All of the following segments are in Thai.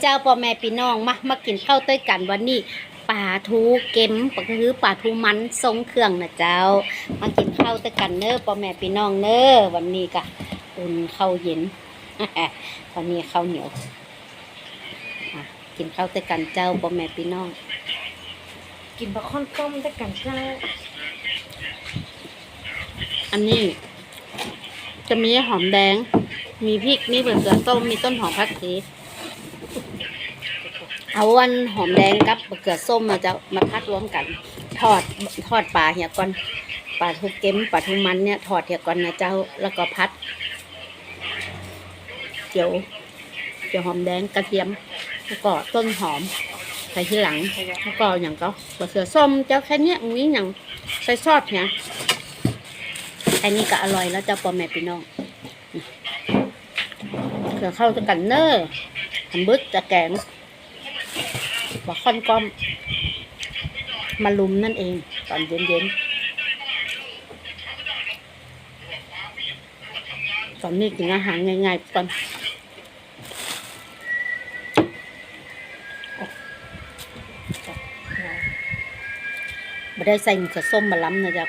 เจ้าพ่อแม่พี่น้องมามากินข้าวต้วยกันวันนี้ปลาทูเก็มก็คือปลาทูมันทรงเครื่องนะเจ้า มากินข้าวต้วยกันเน้อพ่อแม่พี่น้องเน้อวันนี้ก็อุ่นข้าวเย็นวันนี้ข้าวเหนียวอะกินข้าวต้วยกันเจ้าพ่อแม่พี่น้อง กินบะค่อนต้มด้วยกันเจ้า อันนี้ จะมีหอมแดง มีพริกมีเปลือกส้มมีต้นหอมผักชี เอาวันหอมแดงกับมะเขือส้มมาจะมาพัดรวมกัน ทอดทอดปลาเหี่ยก่อนปลาทูเก็มปลาทูมันเนี่ยทอดเหี่ยก่อนนะเจ้าแล้วก็พัดเจียวเจียวหอมแดงกระเทียมแล้วก็ต้นหอมใส่ทีหลังแล้วก็อย่างก็มะเขือส้มเจ้าแค่เนี้ยมีอย่างใส่ซอสเนี่ยอันนี้ก็อร่อยแล้วเจ้าปอแม่พี่น้องเผื่อเข้าจะกันเนอร์ทำบึดจะแกง ว่าค่อนก้อมมาลุมนั่นเอง ตอนเย็นๆตอนนี้กินอาหารง่ายๆก่อนไม่ได้ใส่มะเขือส้มมาล้ำนะจ๊ะ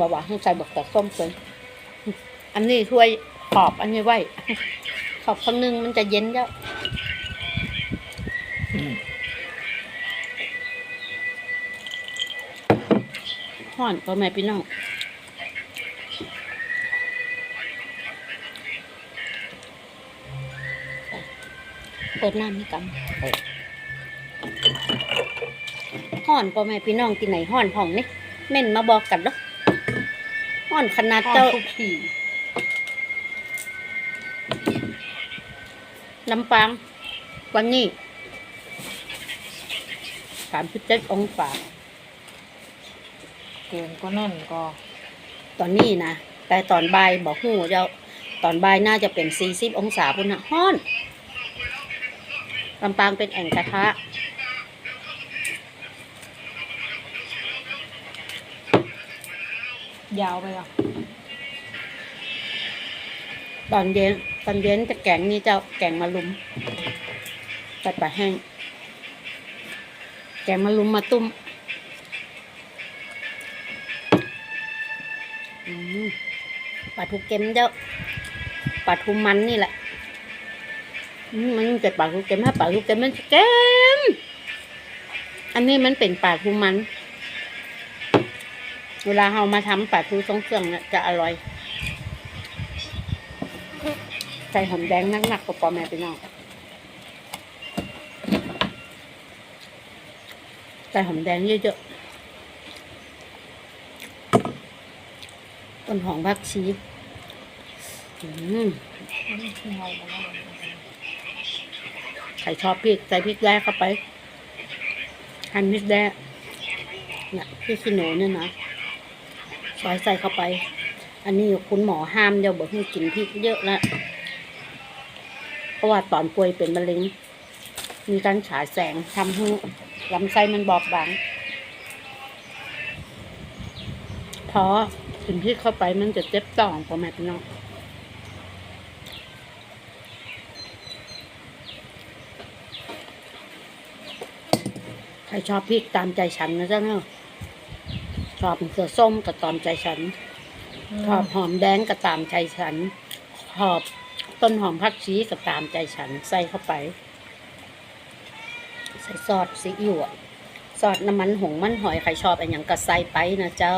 บอกว่าให้ใส่บักกะส้มเลยอันนี้ถ้วยขอบอันนี้ไว้ขอบข้างนึงมันจะเย็นแล้ว ห่อนพ่อแม่พี่น้องเปิดน้ำให้กันห่อนพ่อแม่พี่น้องที่ไหนห่อนผ่องนี่เม่นมาบอกกันเนาะห่อนขนาดเจ้าลำปางวันนี้สามสิบเจ็ดองศา เกินก็นั่นก็ตอนนี้นะแต่ตอนบ่ายบอกหูเจ้าตอนบ่ายน่าจะเป็นสี่สิบองศาพุ่นนะฮ้อนลำปางเป็นแอ่งกระทะยาวไปอะตอนเย็นตอนเย็นจะแกงนี่เจ้าแกงมะลุมตัดปลาแห้งแกงมะลุมมาตุ้ม ปลาทูเค็มเจ้าปลาทูมันนี่แหละมันจะปลาทูเค็มถ้าปลาทูเค็มมันจะเค็มอันนี้มันเป็นปลาทูมัน เวลาเรามาทำปลาทูทรงเครื่องเนี่ยจะอร่อยใส่หอมแดงหนักๆกับปอแม่ไปน้องใส่หอมแดงเยอะๆ ต้นหอมผักชีใครชอบพริกใส่พริกแรกเข้าไปหั่นพริกแรกเนี่ยพริกขี้หนูเนี่ยนะซอยใส่เข้าไป อันนี้คุณหมอห้ามเดี๋ยวบอกให้กินพริกเยอะแล้วเพราะว่าตอนป่วยเป็นมะเร็งมีการฉายแสงทำให้ลำไส้มันบอบบางพ อถึงที่เข้าไปมันจะเจ็บต่องพอแม่พี่น้องใครชอบพริกตามใจฉันนะจ๊ะเนาะชอบเสือส้มก็ตามใจฉัน ชอบหอมแดงก็ตามใจฉัน ชอบต้นหอมผักชีก็ตามใจฉัน ใส่เข้าไป ใส่ซอสซีอิ๊วอะซอสน้ำมันหงมันหอยใครชอบอันอย่างก็ใส่ไปนะเจ้า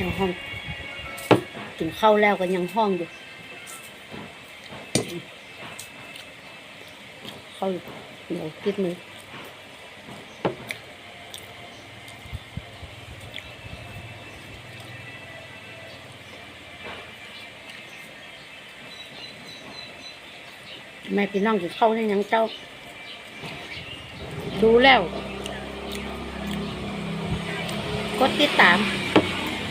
ยังห้องกินข้าแล้วก็ยังห้องอยู่เข้าเหนียวติดมือแม่พี่น้องกินข้าวให้ยังเจ้า ดูแล้ว กดติดตาม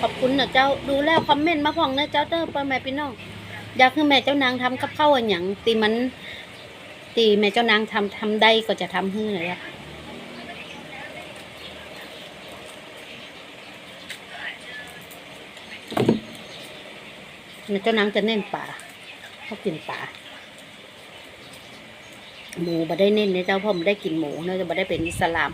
ขอบคุณนะเจ้าดูแล้วคอมเมนต์มาพ่องนะเจ้าเด้อพ่อแม่พี่น้องอยากให้แม่เจ้านางทำกับข้าวอนหย่างตีมัน ตีแม่เจ้านางทำทำได้ก็จะทำให้เลยอะแม่เจ้านางจะเน้นป่าเขากินป่าหมูบ่ได้เน้นนะเจ้าพ่อมได้กินหมูเนาะจะบ่ได้เป็นอิสลาม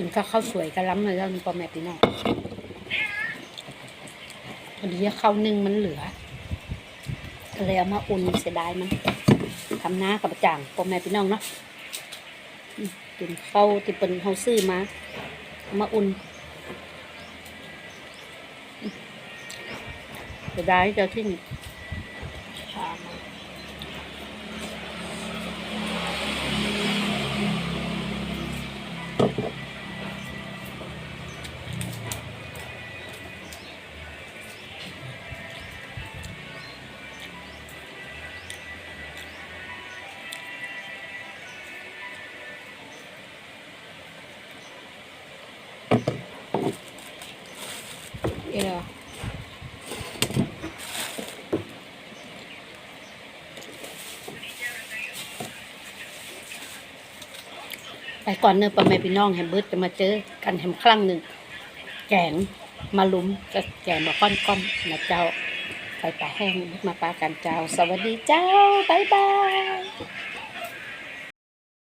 กินข้าวข้าวสวยกระล้ำเลยแล้วนี่พ่อแม่พี่น้องพอดีข้าวนึ่งมันเหลือเลยเอามาอุ่นเสียดายมันทำหน้ากับจ่างพ่อแม่พี่น้องเนาะกินข้าวที่เป็นเขาซื้อมา มาอุ่นเสียดายเจ้าที่นี่ เออไปก่อนเนอะพ่อแม่พี่น้องแฮมเบิร์ดจะมาเจอกันแฮมครั้งหนึ่งแกงมาลุมกับแกงมาก้อนๆนะเจ้าไปปลาแห้งมาปลากันเจ้า สวัสดีเจ้า บ๊ายบาย